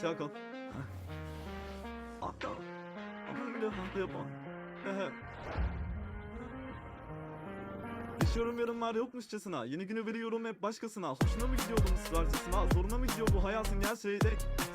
Çakal. Akal. Ama bile hafta yapan. Yaşıyorum yarınlar yokmuşçasına Yeni günü veriyorum hep başkasına Hoşuna mı gidiyor bunun ısrarcasına Zoruna mı gidiyor bu hayatın gerçeği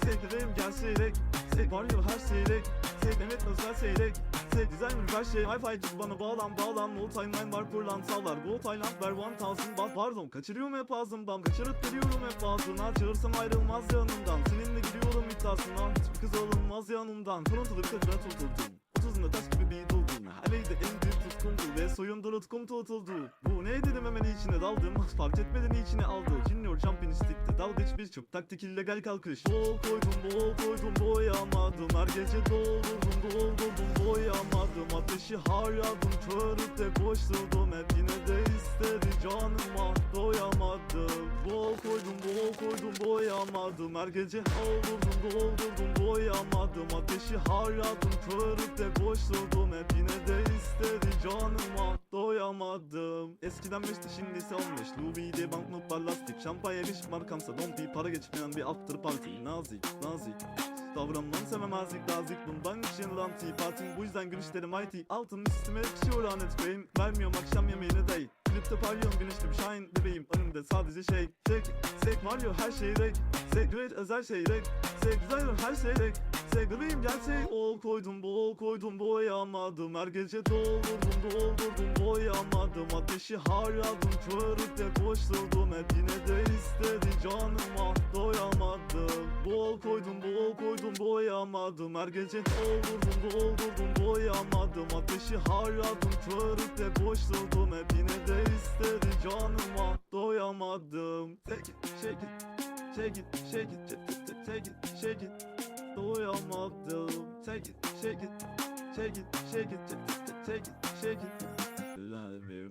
Sevdiğim gerçeği Tek Var ya her şeyi Tek Mehmet özel seyrek Tek designer her şey Wi-Fi bana bağlan bağlan. No timeline var pırlantalar Go Thailand ver 1000 bas Pardon kaçırıyorum hep ağzımdan. Kaçırıp veriyorum hep ağzına. Çağırsam ayrılmaz yanımdan. Seninle gidiyorum iddiasına Hiçbir kız alınmaz yanımdan. Kırıntılı bir kadına tutuldum. Otuzunda taş gibi bir doldum. Haleydi en büyük tutkumdu Ve soyumda nutkum tutuldu. Bu ne dedim hemen içine daldım. Fark etmeden içine aldı. Junior champion istikti Dalgıç bir çöp taktik illegal kalkış. Bol koydum bol koydum boyamadım. Her gece doldurdum doldurdum boyamadım Ateşi harladım körüp de koşturdum. Hep yine de istedi canıma doyamadım. Bol koydum bol koydum boyamadım Her gece doldurdum doldurdum boyamadım Ateşi harladım körüp de koşturdum. Hep yine de istedi canıma doyamadım. Eskiden beşti şimdi ise on beş. Louis banknotlar lastik Şampanya bir markamsa dompi Para geçmeyen bir after party. Nazik nazik Davranmanı sevemezlik nazik. Bundan için lanti Partim bu yüzden gün işlerim IT Altın üstüme yakışıyor lanet beyim Vermiyorum akşam yemeğine değil Klipte parlıyorum güneşli shine bebeğim. Önümde sadece şey Sek, sek Mario her şey rek. Sek great özel şey rek. Designer her şey rek. Sevgiliyim gerçeği ol koydum bol koydum boyamadım. Her gece doldurdum doldurdum boyamadım. Ateşi harladım körüp de koşturdum. Hep yine de istedi canıma. Doyamadım Bol koydum bol koydum boyamadım Her gece doldurdum doldurdum boyamadım Ateşi harladım körüp de koşturdum Hep yine de istedi canıma. Doyamadım. Take it, shake it, shake it, shake it, take it, shake it. Doyamadım. Take it, shake it, shake it, shake it, take it, shake it. Let me